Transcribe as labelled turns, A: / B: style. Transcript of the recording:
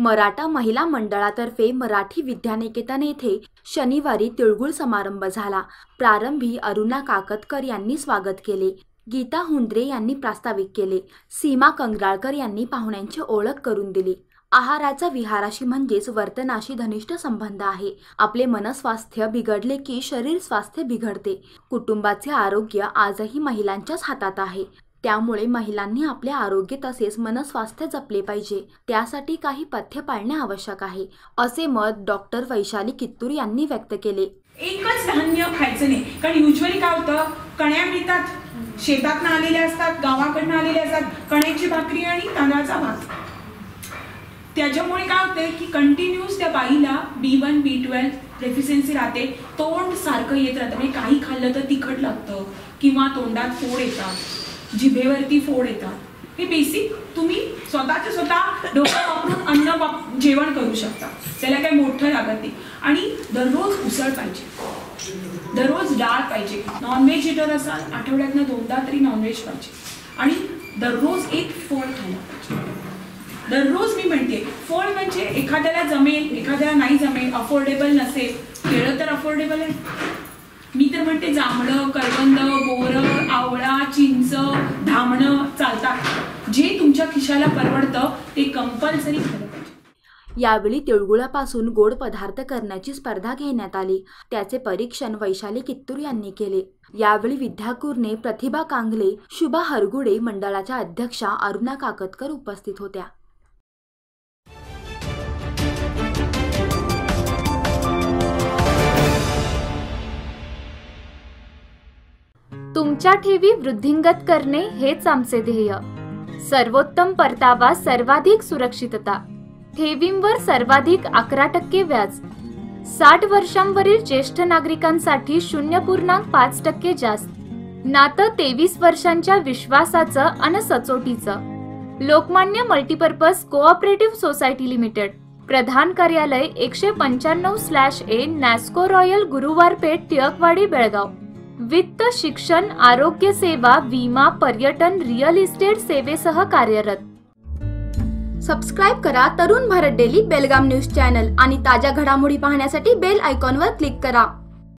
A: मराठा महिला मंडळातर्फे मराठी विद्यानिकेतन येथे शनिवारी तिळगुळ समारंभ झाला. प्रारंभी अरुणा काकतकर यांनी स्वागत केले. गीता हुंद्रे यांनी प्रास्ताविक केले. सीमा कंगराळकर यांनी पाहुण्यांची ओळख करून दिली. आहाराचा विहाराशी म्हणजेच वर्तनाशी घनिष्ठ संबंध आहे. आपले मनस्वास्थ्य बिघडले की शरीर स्वास्थ्य बिघडते. कुटुंबाचे आरोग्य आजही महिलांच्याच हातात आहे. त्यामुळे महिलांनी आपले आरोग्य तसेच मनस्वास्थ्य जपले पाहिजे. त्यासाठी काही पथ्य पाळणे आवश्यक आहे असे मत डॉक्टर वैशाली कित्तूर यांनी व्यक्त केले.
B: एकच धान्य खायचं नाही. कारण युजली काय होतं? कण्या मिळतात. शेतातनं आलेल्या असतात गावाकडनं आलेल्या असतात. कण्याची भाकरी आणि तांदळाचा भात. त्याच्यामुळे काय होते की कंटिन्यूस त्या बाईला B one B twelve deficiency राहते. तोंड सारखं येत राहतं. म्हणजे काही खाल्लं तर तिखट लागतं किंवा तोंडात फोड येतात. जिभेवरती फोड येतात. हे बेसिक तुम्ही स्वतःच्या स्वतः डोकं वापरून अन्न वाप जेवण करू शकता. त्याला काही मोठं लागत नाही. आणि दररोज उसळ पाहिजे. दररोज डाळ पाहिजे. नॉनव्हेज इटर असाल आठवड्यातनं दोनदा तरी नॉनव्हेज पाहिजे. आणि दररोज एक फळ खायला पाहिजे. दररोज मी म्हणते फळ म्हणजे एखाद्याला जमेल एखाद्याला नाही जमेल अफोर्डेबल नसेल. केळं तर अफोर्डेबल आहे. मी तर म्हणते जांभळं करवंद बोरं आवळा चिंच धामणं चालतात. जे तुमच्या खिशाला परवडतं ते कंपल्सरी
A: यावेळी तिळगुळापासून गोड पदार्थ करण्याची स्पर्धा घेण्यात आली. त्याचे परीक्षण वैशाली कित्तूर यांनी केले. यावेळी विद्याकूरने प्रतिभा कांगले शुभा हरगुडे मंडळाच्या अध्यक्षा अरुणा काकतकर उपस्थित होत्या.
C: तुमच्या ठेवी वृद्धिंगत करणे हेच आमचे ध्येय. सर्वोत्तम परतावा सर्वाधिक सुरक्षितता. ठेवींवर सर्वाधिक अकरा टक्के व्याज. साठ वर्षांवरील ज्येष्ठ नागरिकांसाठी शून्य पूर्णांक पाच टक्के जास्त. नातं तेवीस वर्षांच्या विश्वासाचं अन सचोटीचं. Lokmanya multipurpose cooperative society limited. प्रधान कार्यालय एकशे पंच्याण्णव स्लॅश ए नॅस्को रॉयल गुरुवार पेठ टिळकवाडी बेळगाव. वित्त शिक्षण आरोग्य सेवा विमा पर्यटन रिअल इस्टेट सेवेसह कार्यरत.
A: सबस्क्राईब करा Tarun Bharat daily Belgaum news channel आणि ताज्या घडामोडी पाहण्यासाठी बेल आयकॉनवर क्लिक करा.